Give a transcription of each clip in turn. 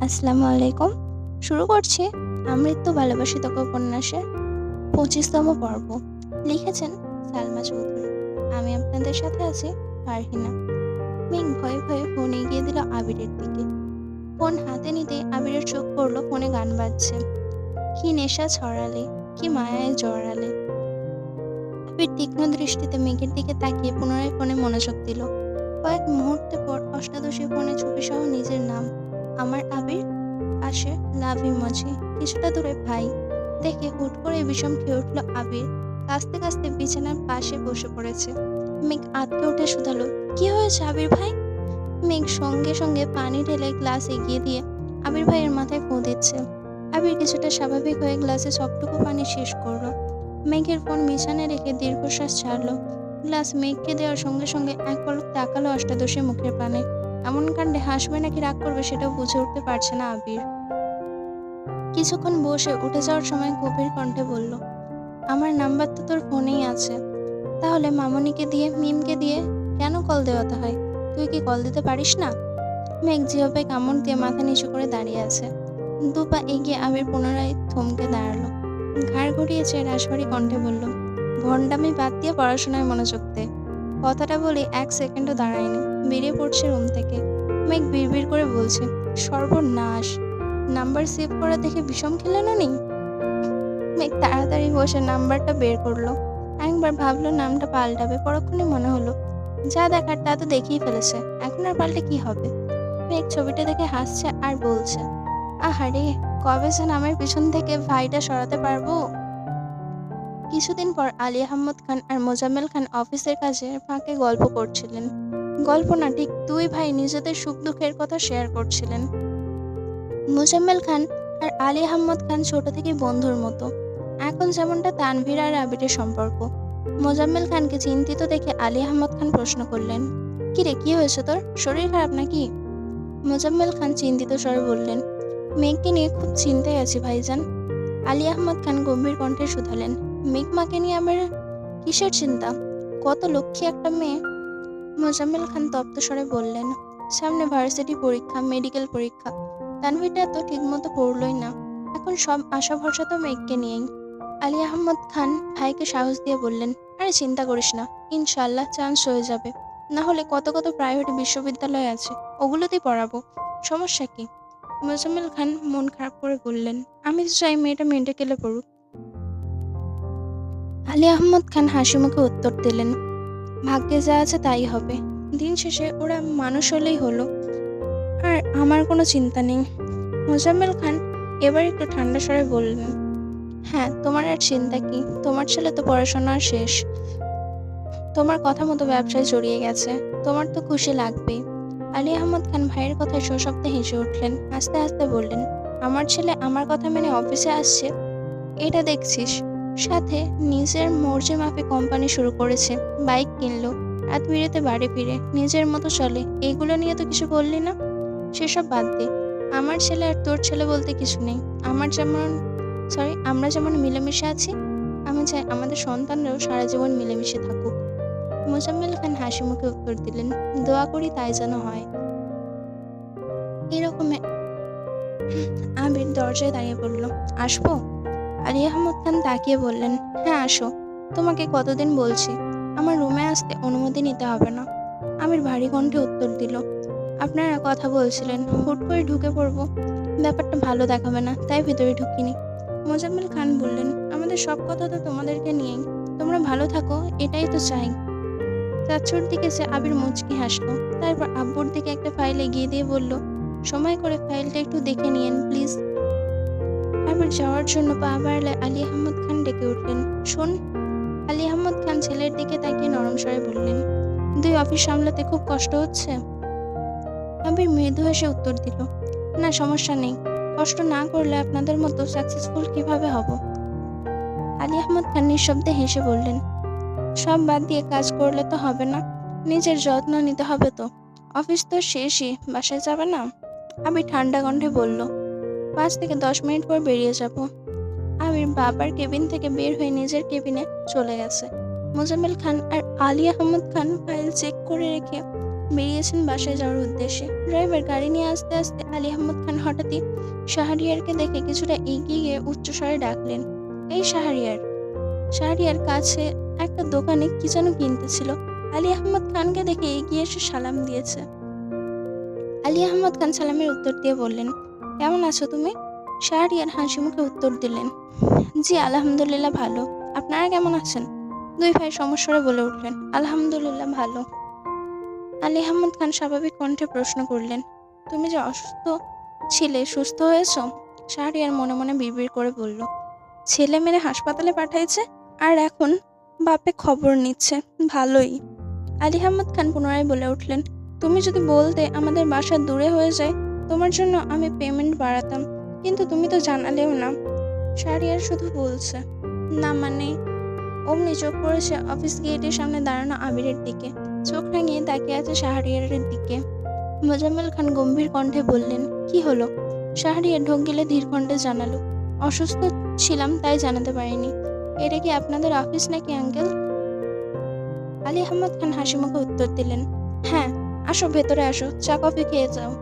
আসসালামু আলাইকুম। শুরু করছি আমৃত্যু ভালোবাসি তোকে উপন্যাসের পঁচিশতম পর্ব। লিখেছেন সালমা চৌধুরী। আমি আপনাদের সাথে আছি ফারহিনা। মেঘ ভয়ে ভয়ে ফোন এগিয়ে দিল আবিরের দিকে। ফোন হাতে নিতে আবিরের চোখ পড়ল, ফোনে গান বাজছে। কি নেশা ছড়ালে, কি মায়ায় জড়ালে। আবির তীক্ষ্ণ দৃষ্টিতে মেঘের দিকে তাকিয়ে পুনরায় ফোনে মনোযোগ দিল। কয়েক মুহূর্তে পর অষ্টাদশী ফোনে ছবি সহ নিজের নাম আমার আবির, পাশে লাভ ইমোজি কিছুটা দূরে ভাই। দেখে হুট করে বিষম খেয়ে উঠল আবির। কাস্তে কাস্তে বিছানার পাশে বসে পড়েছে। মেঘ আটকে উঠে শুধালো, কি হয়েছে আবির ভাই? মেঘ সঙ্গে সঙ্গে পানি ঢেলে গ্লাস এগিয়ে দিয়ে আবির ভাইয়ের মাথায় ফোঁ দিচ্ছে। আবির কিছুটা স্বাভাবিক হয়ে গ্লাসে সবটুকু পানি শেষ করল। মেঘের ফোন বিছানায় রেখে দীর্ঘশ্বাস ছাড়লো। গ্লাস মেঘকে দেওয়ার সঙ্গে সঙ্গে এক পলক তাকালো অষ্টাদশী মুখের পানে। এমন কাণ্ডে হাসবে নাকি রাগ করবে সেটাও বুঝে উঠতে পারছে না আবির। কিছুক্ষণ বসে উঠে যাওয়ার সময় গভীর কণ্ঠে বলল, আমার নাম্বার তো তোর ফোনেই আছে। তাহলে মামনিকে দিয়ে, মিমকে দিয়ে কেন কল দেওয়াতে হয়? তুই কি কল দিতে পারিস না? মেঘ জিহবে কামড় দিয়ে মাথা নিচু করে দাঁড়িয়ে আছে। দু পা এগিয়ে আবির পুনরায় থমকে দাঁড়াল। ঘাড় ঘুরিয়েছে রাসভারী কণ্ঠে বলল ভণ্ডামি বাদ দিয়ে পড়াশোনায় মনোযোগ দে। কথাটা বলে এক সেকেন্ডও দাঁড়ায়নি। বেরিয়ে পড়ছে রুম থেকে। মেঘ বিড়বিড় করে বলছে, সর্বনাশ। নাম্বার সেভ করা দেখে বিষম খেলেন নেই? মেঘ তাড়াতাড়ি বসে নাম্বারটা বের করল। একবার ভাবলো নামটা পাল্টাবে, পরক্ষণে মনে হলো, যা দেখার তা তো দেখেই ফেলেছে। এখন আর পাল্টে কি হবে? মেঘ ছবিটা দেখে হাসছে আর বলছে, আহারে, কবে যে নামের পিছন থেকে ভাইটা সরাতে পারব? কিছুদিন পর আলী আহমদ খান আর মোজাম্মেল খান অফিসের কাজে ফাঁকে গল্প করছিলেন। গল্প না ঠিক দুই ভাই নিজেদের সুখ দুঃখের কথা শেয়ার করছিলেন। মোজাম্মেল খান আর আলী আহমদ খান ছোট থেকে বন্ধুর মতো। এখন যেমনটা তানভীর আর আবিরের সম্পর্ক। মোজাম্মেল খানকে চিন্তিত দেখে আলী আহমদ খান প্রশ্ন করলেন, কিরে, কি হয়েছে তোর? শরীর খারাপ নাকি? মোজাম্মেল খান চিন্তিত স্বরে বললেন মেঘকে নিয়ে খুব চিন্তায় আছি ভাইজান। আলী আহমদ খান গম্ভীর কণ্ঠে শুধালেন মেঘ মাকে নিয়ে আমার কিসের চিন্তা? কত লক্ষ্মী একটা মেয়ে। মোজাম্মেল খান তপ্ত স্বরে বললেন, সামনে ভার্সিটি পরীক্ষা মেডিকেল পরীক্ষা। তানভীরটা তো ঠিকমতো পড়লই না। এখন সব আশা ভরসা তো মেঘকে নিয়েই। আলী আহমদ খান ভাইকে সাহস দিয়ে বললেন, আরে চিন্তা করিস না ইনশাল্লাহ চান্স হয়ে যাবে। না হলে কত কত প্রাইভেট বিশ্ববিদ্যালয় আছে, ওগুলোতেই পড়াবো। সমস্যা কি? মোজাম্মেল খান মন খারাপ করে বললেন, আমি তো চাই মেয়েটা মেডিকেলে পড়ুক। আলী আহমদ খান হাসি মুখে উত্তর দিলেন, ভাগ্যে যা আছে তাই হবে। দিন শেষে ওরা মানুষ হলেই হলো। আর আমার কোনো চিন্তা নেই। মোজাম্মেল খান এবার একটু ঠান্ডা স্বরে বললেন হ্যাঁ তোমার আর চিন্তা কি? তোমার ছেলে তো পড়াশোনা শেষ। তোমার কথা মতো ব্যবসায় জড়িয়ে গেছে। তোমার তো খুশি লাগবেই আলী আহমদ খান ভাইয়ের কথায় সশব্দে হেসে উঠলেন, আস্তে আস্তে বললেন, আমার ছেলে আমার কথা মেনে অফিসে আসছে? এটা দেখছিস? সাথে নিজের মর্জি মাফে কোম্পানি শুরু করেছে। বাইক কিনলো রাত বিরেতে বাড়ি ফিরে। নিজের মতো চলে। এগুলো নিয়ে তো কিছু বললি না? সেসব বাদ দে। আমার ছেলে আর তোর ছেলে বলতে কিছু নেই। আমার যেমন সরি আমরা যেমন মিলেমিশে আছি, আমি চাই আমাদের সন্তানরাও সারা জীবন মিলেমিশে থাকুক। মোজাম্মেল খান হাসি মুখে উত্তর দিলেন, দোয়া করি তাই যেন হয়। এরকম আবির দরজায় দাঁড়িয়ে পড়ল আসব? আলী আহমদ খান তাকিয়ে বললেন হ্যাঁ আসো। তোমাকে কতদিন বলছি? আমার রুমে আসতে অনুমতি নিতে হবে না। আমির ভারী কণ্ঠে উত্তর দিল, আপনারা কথা বলছিলেন, হুট করে ঢুকে পড়ব। ব্যাপারটা ভালো দেখাবে না, তাই ভিতরে ঢুকিনি। মোজাম্মেল খান বললেন, আমাদের সব কথা তো তোমাদেরকে নিয়েই। তোমরা ভালো থাকো, এটাই তো চাই। চাচুর দিকে সে আবির মুচকি হাসলো, তারপর আব্বুর দিকে একটা ফাইল এগিয়ে দিয়ে বলল, সময় করে ফাইলটা একটু দেখে নিয়েন প্লিজ আবির যাওয়ার জন্য পা বাড়লে আলী আহমদ খান ডেকে উঠলেন। শোন। আলী আহমদ খান ছেলের দিকে তাকিয়ে নরম স্বরে বললেন দুই অফিস সামলাতে খুব কষ্ট হচ্ছে? আবির মৃদু হেসে উত্তর দিল, না, সমস্যা নেই। কষ্ট না করলে আপনাদের মতো সাকসেসফুল কীভাবে হব? আলী আহমদ খান নিঃশব্দে হেসে বললেন, সব বাদ দিয়ে কাজ করলে তো হবে না। নিজের যত্ন নিতে হবে তো। অফিস তো শেষই। বাসায় যাবে না? আমি ঠান্ডা কণ্ঠে বলল পাঁচ থেকে দশ মিনিট পর বেরিয়ে যাব। আমির বাবার কেবিন থেকে বের হয়ে নিজের কেবিনে চলে গেছে। মোজাম্মেল খান আর আলী আহমদ খান ফাইল চেক করে রেখে বেরিয়েছেন বাসায় যাওয়ার উদ্দেশ্যে। ড্রাইভার গাড়ি নিয়ে আসতে আসতে আলী আহমদ খান হঠাৎই শাহরিয়ারকে দেখে কিছুটা এগিয়ে গিয়ে উচ্চস্বরে ডাকলেন, এই শাহরিয়ার। শাহরিয়ার কাছে একটা দোকানে কি যেন কিনতেছিল। আলী আহমদ খানকে দেখে এগিয়ে এসে সালাম দিয়েছে। আলী আহমদ খান সালামের উত্তর দিয়ে বললেন কেমন আছো তুমি? শাহরিয়ার হাসি মুখে উত্তর দিলেন, জি, আলহামদুলিল্লাহ ভালো। আপনারা কেমন আছেন? দুই ভাই সমস্যারে বলে উঠলেন, আলহামদুলিল্লাহ ভালো। আলী আহমদ খান স্বাভাবিক কণ্ঠে প্রশ্ন করলেন, তুমি যে অসুস্থ ছিলে, সুস্থ হয়েছ? শাহরিয়ার মনে মনে বিড়বিড় করে বলল, ছেলে মেরে হাসপাতালে পাঠাইছে আর এখন বাপে খবর নিচ্ছে, ভালোই। আলী আহমদ খান পুনরায় বলে উঠলেন, তুমি যদি বলতে আমাদের বাসা দূরে হয়ে যায় তোমার জন্য আমি পেমেন্ট বাড়াতাম, কিন্তু তুমি তো জানালেও না। শাহরিয়ার শুধু বলছে, না মানে? অমনি চোখ পড়েছে অফিস গেটের সামনে দাঁড়ানো আবিরের দিকে। চোখ রাঙিয়ে তাকিয়ে আছে শাহরিয়ারের দিকে। মোজাম্মেল খান গম্ভীর কণ্ঠে বললেন, কি হলো? শাহরিয়ার ঢোক গেলে ধীর কণ্ঠে জানালো, অসুস্থ ছিলাম, তাই জানাতে পারিনি। এটা কি আপনাদের অফিস নাকি আঙ্কেল আলী আহমদ খান হাসি মুখে উত্তর দিলেন হ্যাঁ আসো ভেতরে আসো, চা কফি খেয়ে যাও।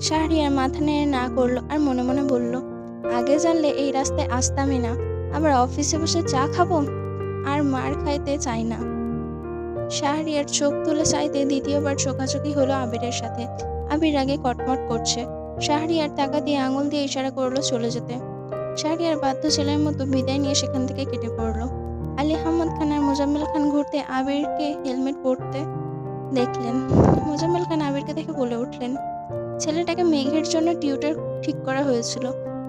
শাহরিয়ার মাথা নেড়ে না করল আর মনে মনে বলল, আগে জানলে এই রাস্তায় আসতামই না। আবার অফিসে বসে চা খাব? আর মার খাইতে চাই না। শাহরিয়ার চোখ তুলে চাইতে দ্বিতীয়বার চোখাচোখি হলো আবিরের সাথে। আবির আগে কটমট করছে। শাহরিয়ার টাকা দিয়ে আঙুল দিয়ে ইশারা করল চলে যেতে। শাহরিয়ার বাধ্য ছেলের মতো বিদায় নিয়ে সেখান থেকে কেটে পড়ল। আলী আহমদ খান আর মোজাম্মেল খান ঘুরতে আবিরকে হেলমেট পরতে দেখলেন। মোজাম্মেল খান আবিরকে দেখে বলে উঠলেন ছেলেটাকে মেঘের জন্য টিউটার ঠিক করা হয়েছিল।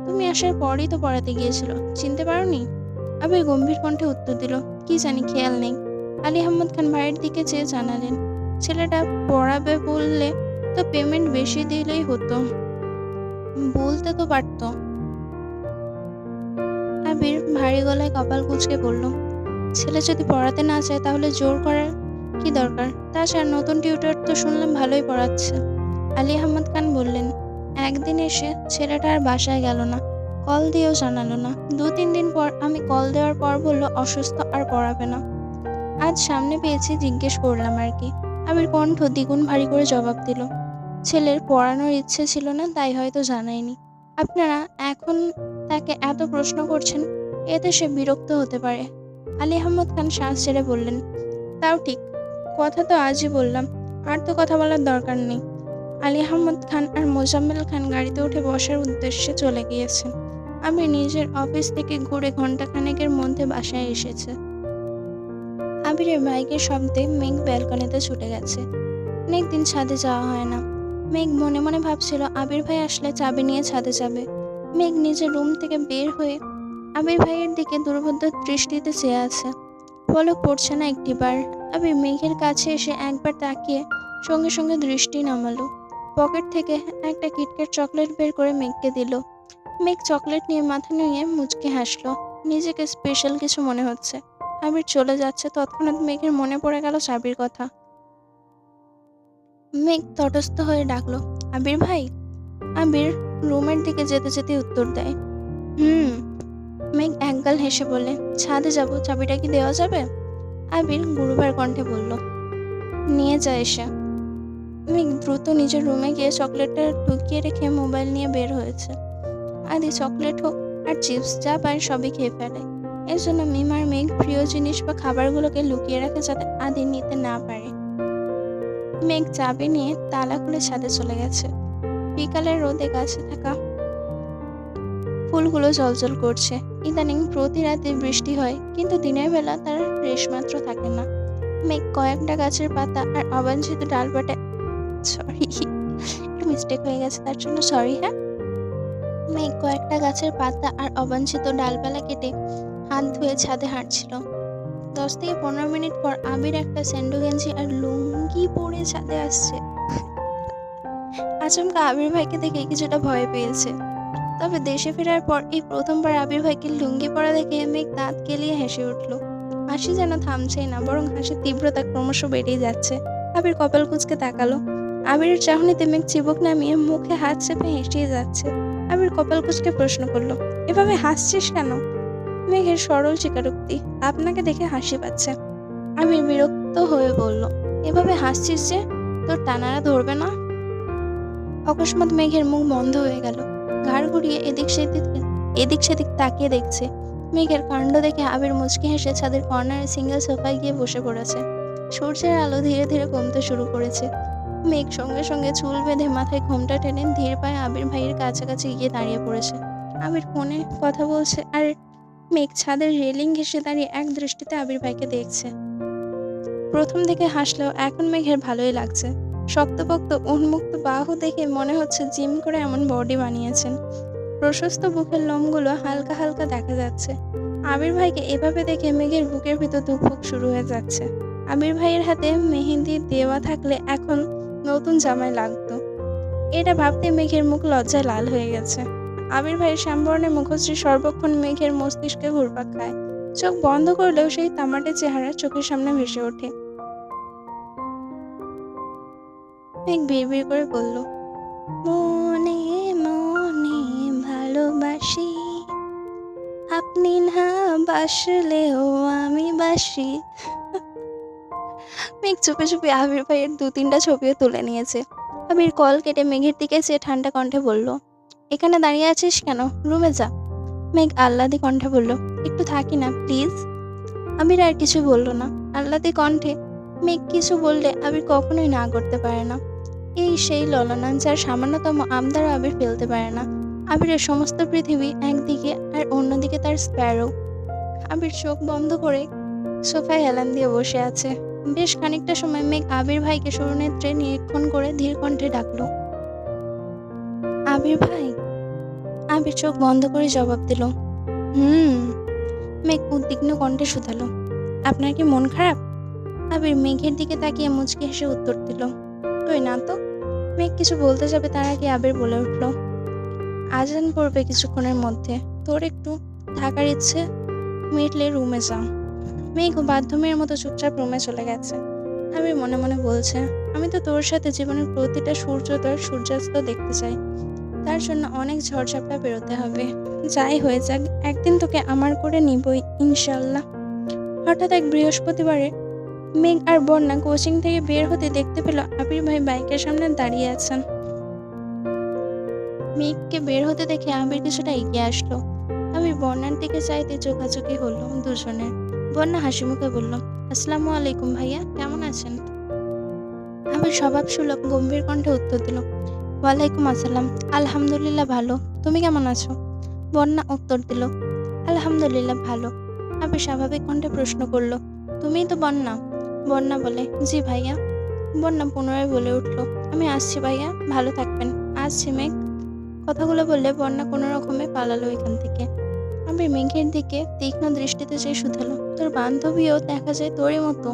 তুমি আসার পরই তো পড়াতে গিয়েছিল। চিনতে পারোনি? আবির গম্ভীর কণ্ঠে উত্তর দিল, কি জানি, খেয়াল নেই। আলী আহমদ খান ভাইয়ের দিকে চেয়ে জানালেন, ছেলেটা পড়াবে বললে তো পেমেন্ট বেশি দিলেই হতো। বলতে তো পারতো। আবির ভারী গলায় কপাল কুচকে বলল, ছেলে যদি পড়াতে না চায় তাহলে জোর করার কি দরকার? তাছাড়া নতুন টিউটর তো শুনলাম ভালোই পড়াচ্ছে। আলী আহমদ খান বললেন, একদিন এসে ছেলেটা আর বাসায় গেল না। কল দিয়েও জানালো না। দু তিন দিন পর আমি কল দেওয়ার পর বলল, অসুস্থ আর পড়াবে না। আজ সামনে পেয়েছি জিজ্ঞেস করলাম আর কি। আবির কণ্ঠ দ্বিগুণ ভারী করে জবাব দিল, ছেলের পড়ানোর ইচ্ছে ছিল না, তাই হয়তো জানায়নি। আপনারা এখন তাকে এত প্রশ্ন করছেন, এতে সে বিরক্ত হতে পারে। আলী আহমদ খান শ্বাস ছেড়ে বললেন, তাও ঠিক। কথা তো আজই বললাম। আর তো কথা বলার দরকার নেই। আলী আহমদ খান আর মোজাম্মেল খান গাড়িতে উঠে বসার উদ্দেশ্যে চলে গিয়েছেন। আমি নিজের অফিস থেকে ঘুরে ঘন্টাখানেকের মধ্যে বাসায় এসেছে। আবিরের বাইকের শব্দে মেঘ ব্যালকনিতে ছুটে গেছে। অনেক দিন ছাদে যাওয়া হয় না। মেঘ মনে মনে ভাবছিল আবির ভাই আসলে চাবি নিয়ে ছাদে যাবে। মেঘ নিজের রুম থেকে বের হয়ে আবির ভাইয়ের দিকে দুর্বোধ্য দৃষ্টিতে চেয়ে আছে। পলক পড়ছে না একটিবার? আবির মেঘের কাছে এসে একবার তাকিয়ে সঙ্গে সঙ্গে দৃষ্টি নামালো। পকেট থেকে একটা কিটকেট চকলেট বের করে মেঘকে দিল। মেঘ চকলেট নিয়ে মাথা নুয়ে মুচকে হাসলো। নিজেকে স্পেশাল কিছু মনে হচ্ছে। আবির চলে যাচ্ছে। তৎক্ষণাৎ মেঘের মনে পড়ে গেল চাবির কথা। মেঘ তটস্থ হয়ে ডাকলো, আবির ভাই? আবির রুমের দিকে যেতে যেতে উত্তর দেয়, হুম। মেঘ একগাল হেসে বলে ছাদে যাব। চাবিটা কি দেওয়া যাবে? আবির গুরুবার কণ্ঠে বলল, নিয়ে যা এসে। মেঘ দ্রুত নিজের রুমে গিয়ে চকলেটটা ঢুকিয়ে রেখে মোবাইল নিয়ে বের হয়েছে। আদি চকলেট হোক আর চিপস, যা পায় সবই খেয়ে ফেলে। এর জন্য মিমার মেঘ প্রিয় জিনিস বা খাবারগুলোকে লুকিয়ে রাখে যাতে আদি নিতে না পারে। মেঘ চাবি নিয়ে তালা খুলে ছাদে চলে গেছে। বিকালের রোদে গাছে থাকা ফুলগুলো জলজল করছে। ইদানিং প্রতি রাতে বৃষ্টি হয়, কিন্তু দিনের বেলা তার রেশমাত্র থাকে না। মেঘ কয়েকটা গাছের পাতা আর অবাঞ্ছিত ডালপাটা সরি মিস্টেক হয়ে গেছে, তার জন্য সরি হ্যাঁ? মেঘ কয়েকটা গাছের পাতা আর অবাঞ্ছিত ডালপালা কেটে হাত ধুয়ে ছাদে হাঁটছিল। দশ থেকে পনেরো মিনিট পর আবির একটা স্যান্ডো গেঞ্জি আর লুঙ্গি পরে ছাদে আসছে। আচমকা আবির ভাইকে দেখে কিছুটা ভয় পেয়েছে। তবে দেশে ফেরার পর এই প্রথমবার আবির ভাইকে লুঙ্গি পরা দেখে মেঘ দাঁত কেলিয়ে হেসে উঠল। হাসি যেন থামছেই না, বরং হাসির তীব্রতা ক্রমশ বেড়েই যাচ্ছে। আবির কপাল কুচকে তাকালো। আবিরের চাহনিতে মেঘ চিবুক নামিয়ে মুখে হাত চেপে হেসিয়ে যাচ্ছে। আবির কপাল কুচকে প্রশ্ন করল, এভাবে হাসছিস কেন? মেঘের সরল স্বীকারোক্তি আপনাকে দেখে হাসি পাচ্ছে। আবির বিরক্ত হয়ে বলল, এভাবে হাসছিস যে, তোর টানারা ধরবে না? অকস্মাৎ মেঘের মুখ বন্ধ হয়ে গেল। ঘাড় ঘুরিয়ে এদিক সেদিক এদিক সেদিক তাকিয়ে দেখছে। মেঘের কাণ্ড দেখে আবির মুচকি হেসে ছাদের কর্নারে সিঙ্গেল সোফায় গিয়ে বসে পড়েছে। সূর্যের আলো ধীরে ধীরে কমতে শুরু করেছে। মেঘ সঙ্গে সঙ্গে চুল বেঁধে মাথায় ঘোমটা টেনে ধীর পায়ে আবির ভাইয়ের কাছাকাছি গিয়ে দাঁড়িয়ে পড়েছে। আবির ফোনে কথা বলছে আর মেঘ ছাদের রেলিং ঘেসে দাঁড়িয়ে এক দৃষ্টিতে আবির ভাইকে দেখছে। প্রথম থেকে হাসলেও এখন মেঘের ভালোই লাগছে। শক্তপোক্ত, উন্মুক্ত বাহু দেখে মনে হচ্ছে জিম করে এমন বডি বানিয়েছেন। প্রশস্ত বুকের লোমগুলো হালকা হালকা দেখা যাচ্ছে। আবির ভাইকে এভাবে দেখে মেঘের বুকের ভিতর ধুকপুক শুরু হয়ে যাচ্ছে। আবির ভাইয়ের হাতে মেহেন্দি দেওয়া থাকলে এখন নতুন জামাই লাগতো। এটা ভাবতে মেঘের মুখ লজ্জায় লাল হয়ে গেছে। আবির ভাইয়ের শ্যামবর্ণের মুখশ্রী সর্বক্ষণ মেঘের মস্তিষ্কে ঘুরপাক খায়। চোখ বন্ধ করলেও সেই তামাটে চেহারা চোখের সামনে ভেসে ওঠে। মেঘ বিড় করে বলল, মনে মনে ভালোবাসি। আপনি না বাসলেও আমি বাসি। মেঘ চুপে চুপে আবির ভাইয়ের দু তিনটা ছবিও তুলে নিয়েছে। আবির কল কেটে মেঘের দিকে সে ঠান্ডা কণ্ঠে বলল, এখানে দাঁড়িয়ে আছিস কেন? রুমে যা। মেঘ আহ্লাদি কণ্ঠে বলল, একটু থাকি না, প্লিজ। আবির আর কিছু বলল না। আহ্লাদি কণ্ঠে, মেঘ কিছু বললে আবির কখনোই না করতে পারে না। এই সেই ললনা যার সামান্যতম আমদারও আবির ফেলতে পারে না। আবিরের সমস্ত পৃথিবী একদিকে আর অন্যদিকে তার স্প্যারো আবির চোখ বন্ধ করে সোফায় হেলান দিয়ে বসে আছে। বেশ খানিকটা সময় মেঘ আবির ভাইকে সরুনেত্রে নিরীক্ষণ করে ধীর কণ্ঠে ডাকলো। আবির ভাই? আবির চোখ বন্ধ করে জবাব দিল, হুম। মেঘ উদ্বিগ্ন কণ্ঠে শুধালো, আপনার কি মন খারাপ? আবির মেঘের দিকে তাকিয়ে মুচকি হেসে উত্তর দিল কই না তো। মেঘ কিছু বলতে যাবে তার আগে আবির বলে উঠল, আজান পড়বে কিছুক্ষণের মধ্যে। তোর একটু থাকার ইচ্ছে, মিটলে রুমে যা। মেঘ বাধ্যমের মতো চুপচাপ রুমে চলে গেছে। আমি মনে মনে বলছে, আমি তো তোর সাথে জীবনের প্রতিটা সূর্যোদয় সূর্যাস্ত দেখতে চাই। তার জন্য অনেক ঝড়ঝাপটা বেরোতে হবে। যাই হয়ে যাক, একদিন তোকে আমার করে নিবই, ইনশাল্লাহ। হঠাৎ এক বৃহস্পতিবারে মেঘ আর বন্যা কোচিং থেকে বের হতে দেখতে পেল আবির ভাই বাইকের সামনে দাঁড়িয়ে আছেন। মেঘকে বের হতে দেখে আবির কিছুটা এগিয়ে আসলো। আবির বন্যার দিকে চাইতে চোখাচোখি হলো দুজনের। বন্যা হাসি মুখে বলল, আসসালামু আলাইকুম ভাইয়া, কেমন আছেন? আবির স্বভাব সুলভ, গম্ভীর কণ্ঠে উত্তর দিল, ওয়ালাইকুম আসসালাম, আলহামদুলিল্লাহ ভালো, তুমি কেমন আছো? বন্যা উত্তর দিল, আলহামদুলিল্লাহ ভালো। আবির স্বাভাবিক কণ্ঠে প্রশ্ন করল, তুমিই তো বন্যা? বন্যা বলে, জি ভাইয়া। বন্যা পুনরায় বলে উঠল, আমি আসছি ভাইয়া, ভালো থাকবেন। আসছি মেঘ। কথাগুলো বললে বন্যা কোনো রকমে পালালো এখান থেকে। আবির মেঘের দিকে তীক্ষ্ণ দৃষ্টিতে চেয়ে শুধালো। তোর বান্ধবীও দেখা যায় তোরই মতো।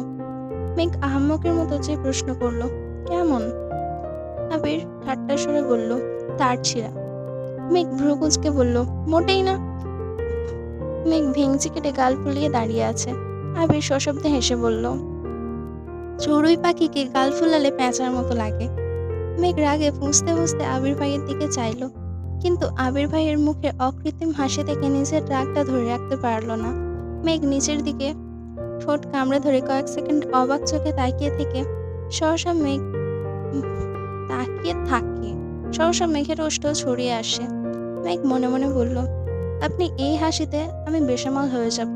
মেঘ আহম্মকের মতো যে প্রশ্ন করল, কেমন? আবির ঠাট্টা সরে বলল, তার ছিঁড়া। মেঘ ভ্রুকুচকে বলল, মোটেই না। মেঘ ভেঙচি কেটে গাল ফুলিয়ে দাঁড়িয়ে আছে। আবির সশব্দে হেসে বলল, চড়ুই পাখিকে গাল ফুলালে পেঁচার মতো লাগে। মেঘ রাগে ফুঁসতে ফুঁসতে আবির ভাইয়ের দিকে চাইলো। কিন্তু আবির ভাইয়ের মুখে অকৃত্রিম হাসি দেখে নিজের রাগটা ধরে রাখতে পারল না। মেঘ নিচের দিকে ঠোঁট কামড়ে ধরে কয়েক সেকেন্ড অবাক চোখে তাকিয়ে থেকে সহসা মেঘ তাকিয়ে থাকে। সহসা মেঘের ওষ্ঠ ছড়িয়ে আসে। মেঘ মনে মনে বলল, আপনি এই হাসিতে আমি বেসামাল হয়ে যাব।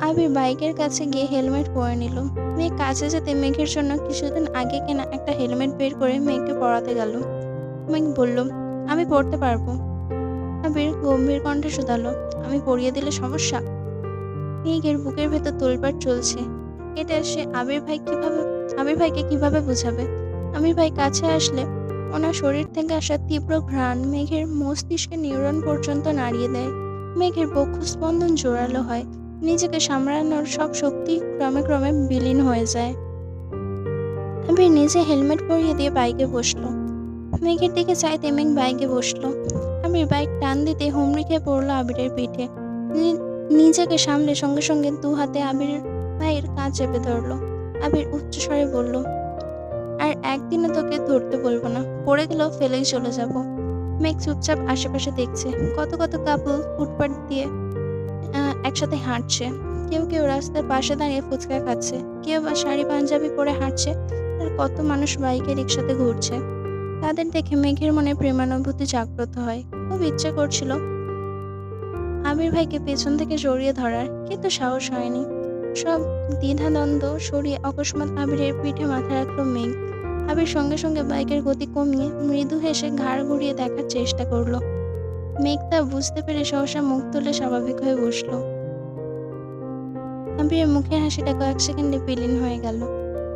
আবির বাইকের কাছে গিয়ে হেলমেট পরে নিল। মেঘ কাছে যেতে মেঘের জন্য কিছুদিন আগে কেনা একটা হেলমেট বের করে মেঘকে পড়াতে গেল। মেঘ বলল আমি পড়তে পারব। আবির গম্ভীর কণ্ঠে শুধালো, আমি পড়িয়ে দিলে সমস্যা? মেঘের বুকের ভেতর তোলপাট চলছে। এটা সে আবির ভাই কীভাবে, আবির ভাইকে কীভাবে বোঝাবে? আমির ভাই কাছে আসলে ওনার শরীর থেকে আসা তীব্র ঘ্রাণ মেঘের মস্তিষ্কে নিউরন পর্যন্ত নাড়িয়ে দেয়। মেঘের বক্ষ স্পন্দন জোরালো হয়। নিজেকে সামলানোর সব শক্তি ক্রমে ক্রমে বিলীন হয়ে যায়। আবির নিজে হেলমেট পরিয়ে দিয়ে বাইকে বসল। মেঘের দিকে চাইতে মেঘ বাইকে বসল। আবির বাইক টান দিতে হুমড়ি খেয়ে পড়ল আবিরের পিঠে। নিজেকে সামলে সঙ্গে সঙ্গে দু হাতে আবির ভাইয়ের কাজ চেপে ধরলো। আবির উচ্চস্বরে বলল, আর একদিনে তোকে ধরতে বলব না। পড়ে গেলেও ফেলেই চলে যাব। মেঘ চুপচাপ আশেপাশে দেখছে। কত কত কাপল ফুটপাত দিয়ে একসাথে হাঁটছে। কেউ কেউ রাস্তার পাশে দাঁড়িয়ে ফুচকা খাচ্ছে। কেউ বা শাড়ি পাঞ্জাবি পরে হাঁটছে। আর কত মানুষ বাইকে রিক্সাতে ঘুরছে। তাদের দেখে মেঘের মনে প্রেমানুভূতি জাগ্রত হয়। খুব ইচ্ছে করছিল। আবির ভাইকে পেছন থেকে জড়িয়ে ধরার, কিন্তু সাহস হয়নি। সব দ্বিধাদ্বন্দ্ব সরিয়ে অকস্মাৎ আবিরের পিঠে মাথা রাখল মেঘ। আবির সঙ্গে সঙ্গে বাইকের গতি কমিয়ে মৃদু হেসে ঘাড় ঘুরিয়ে দেখার চেষ্টা করল। মেঘ তা বুঝতে পেরে সহসা মুখ তুলে স্বাভাবিক হয়ে বসল। আবিরের মুখের হাসিটা কয়েক সেকেন্ডে বিলীন হয়ে গেল।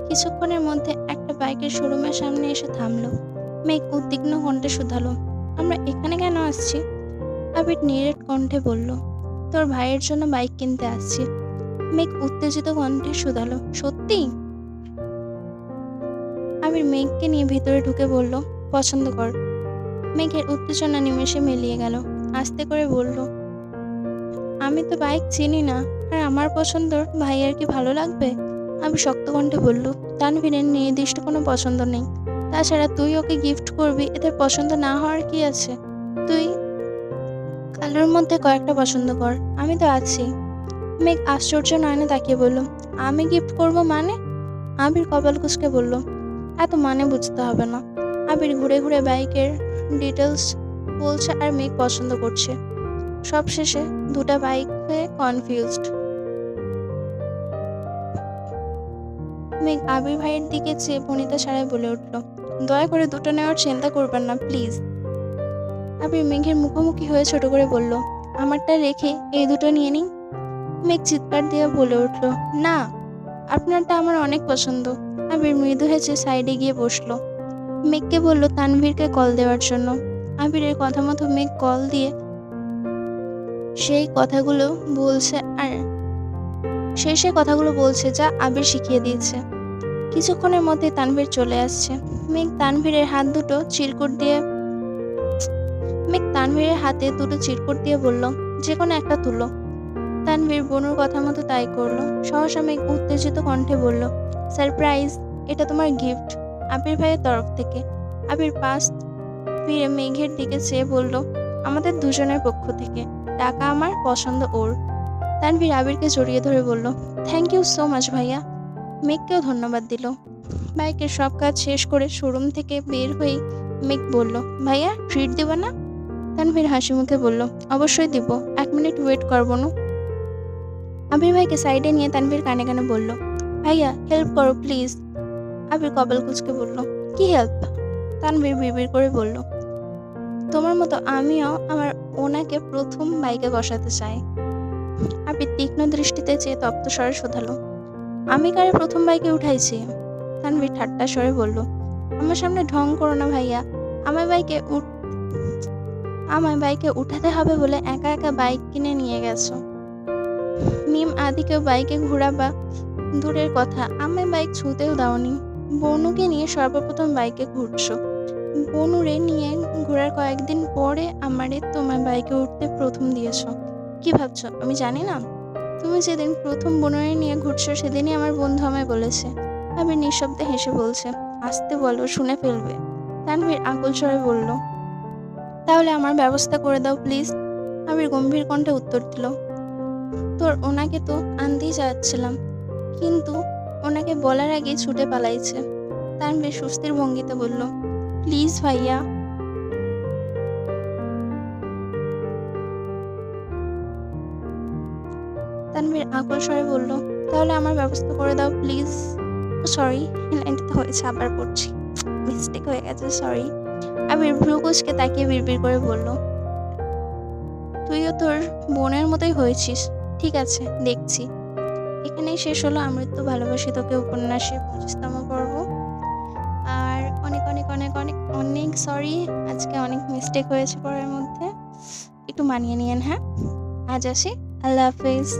কিছুক্ষণের মধ্যে একটা বাইকের শোরুমের সামনে এসে থামলো। মেঘ উদ্বিগ্ন কণ্ঠে শুধালো। আমরা এখানে কেন আসছি? আবির নিরেট কণ্ঠে বলল, তোর ভাইয়ের জন্য বাইক কিনতে আসছি। মেঘ উত্তেজিত কণ্ঠে শুধালো, সত্যি? আবির মেঘকে নিয়ে ভিতরে ঢুকে বলল, পছন্দ কর। মেঘের উত্তেজনা নিমেষে মিলিয়ে গেল, আস্তে করে বলল, আমি তো বাইক চিনি না, আর আমার পছন্দর ভাইয়ের কি ভালো লাগবে? আমি শক্ত কণ্ঠে বলল, তানভীরের নির্দিষ্ট কোনো পছন্দ নেই। তাছাড়া তুই ওকে গিফট করবি, এদের পছন্দ না হওয়ার কি আছে? তুই কালোর মধ্যে কয়েকটা পছন্দ কর, আমি তো আছি। মেঘ আশ্চর্য নয়নে তাকিয়ে বলল, আমি গিফট করব মানে? আবির কপাল কুচকে বলল, এত মানে বুঝতে হবে না। আবির ঘুরে ঘুরে বাইকের ডিটেলস বলছে আর মেঘ পছন্দ করছে। সবশেষে দুটা বাইক কনফিউজড মেঘ আবির ভাইয়ের দিকে চেয়ে বনিতা সারায় বলে উঠল, দয়া করে দুটো নেওয়ার চিন্তা করবেন না, প্লিজ। আবির মেঘের মুখোমুখি হয়ে ছোট করে বলল, আমারটা রেখে এই দুটো নিয়ে নিন। মেঘ চিৎকার দিয়ে বলে উঠল, না, আপনারটা আমার অনেক পছন্দ। আবির মৃদু হেসে সাইডে গিয়ে বসল। মেঘকে বলল, তানভীরকে কল দেওয়ার জন্য। আবিরের কথা মতো মেঘ কল দিয়ে সেই কথাগুলো বলছে আর সে সে কথাগুলো বলছে যা আবির শিখিয়ে দিয়েছে। কিছুক্ষণের মধ্যে তানভীর চলে আসছে। মেঘ তানভীরের হাত দুটো চিরকুট দিয়ে মেঘ তানভীরের হাতে দুটো চিরকুট দিয়ে বলল যে কোনো একটা তুলো। তানভীর বনুর কথা মতো তাই করল। সহসা মেঘ উত্তেজিত কণ্ঠে বলল, সারপ্রাইজ, এটা তোমার গিফট। আবির ভাইয়ের তরফ থেকে। আবির পাশ ফিরে মেঘের দিকে চেয়ে বলল, আমাদের দুজনের পক্ষ থেকে। টাকা আমার পছন্দ ওর। তানভীর আবিরকে জড়িয়ে ধরে বলল থ্যাংক ইউ সো মাচ ভাইয়া। মেঘকেও ধন্যবাদ দিল। বাইকের সব কাজ শেষ করে শোরুম থেকে বের হয়ে মেঘ বলল, ভাইয়া ট্রিট দেব না? তানভীর হাসি মুখে বলল, অবশ্যই দিব, এক মিনিট ওয়েট করব না। আবির ভাইকে সাইডে নিয়ে তানভীর কানে কানে বলল, ভাইয়া হেল্প করো প্লিজ আবির কপাল কুচকে বলল, কি হেল্প তানভীর বিড়বিড় করে বলল, তোমার মতো আমিও আমার ওনাকে প্রথম বাইকে বসাতে চাই। আবির তীক্ষ্ণ দৃষ্টিতে চেয়ে তপ্ত স্বরে শোধালো। আমি কারে প্রথম বাইকে উঠাইছি? তানভীর ঠাট্টা স্বরে বলল, আমার সামনে ঢং করো না ভাইয়া। আমার বাইকে উঠ, আমায় বাইকে উঠাতে হবে বলে একা একা বাইক কিনে নিয়ে গেছো। মিম আদিকেও বাইকে ঘোরাবা দূরের কথা। আমায় বাইক ছুঁতেও দাওনি। বনুকে নিয়ে সর্বপ্রথম বাইকে ঘুরছো। বনুরে নিয়ে ঘোরার কয়েকদিন পরে আমারে তোমার বাইকে উঠতে প্রথম দিয়েছ। কি ভাবছ? আমি জানি না। তুমি যেদিন প্রথম বনুরে নিয়ে ঘুরছো, সেদিনই আমার বন্ধু আমায় বলেছে। আমি নিঃশব্দে হেসে বলছে, আসতে বলো, শুনে ফেলবে। তানভীর আকুল স্বরে বলল, তাহলে আমার ব্যবস্থা করে দাও, প্লিজ। আবির গম্ভীর কণ্ঠে উত্তর দিল, তোর ওনাকে তো আনতেই যাচ্ছিলাম কিন্তু ওনাকে বলার আগে ছুটে পালাইছে। তানভীর সুস্থির ভঙ্গিতে বলল, প্লিজ ভাইয়া। তানভীর আকুল স্বরে বলল, তাহলে আমার ব্যবস্থা করে দাও প্লিজ সরি লাইনটাতে হয়েছে, আবার পড়ছি। মিস্টেক হয়ে গেছে সরি আবির ভ্রুকুচকে তাকিয়ে বিড়বিড় করে বলল, তুইও তোর বোনের মতোই হয়েছিস, ঠিক আছে, দেখছি। এখানেই শেষ হলো আমৃত্যু ভালোবাসি তোকে উপন্যাসের পঁচিশতম পর্ব। আর অনেক অনেক অনেক অনেক অনেক সরি আজকে অনেক মিস্টেক হয়েছে পড়ার মধ্যে। একটু মানিয়ে নিয়েন হ্যাঁ? আজ আসি, আল্লাহ হাফিজ।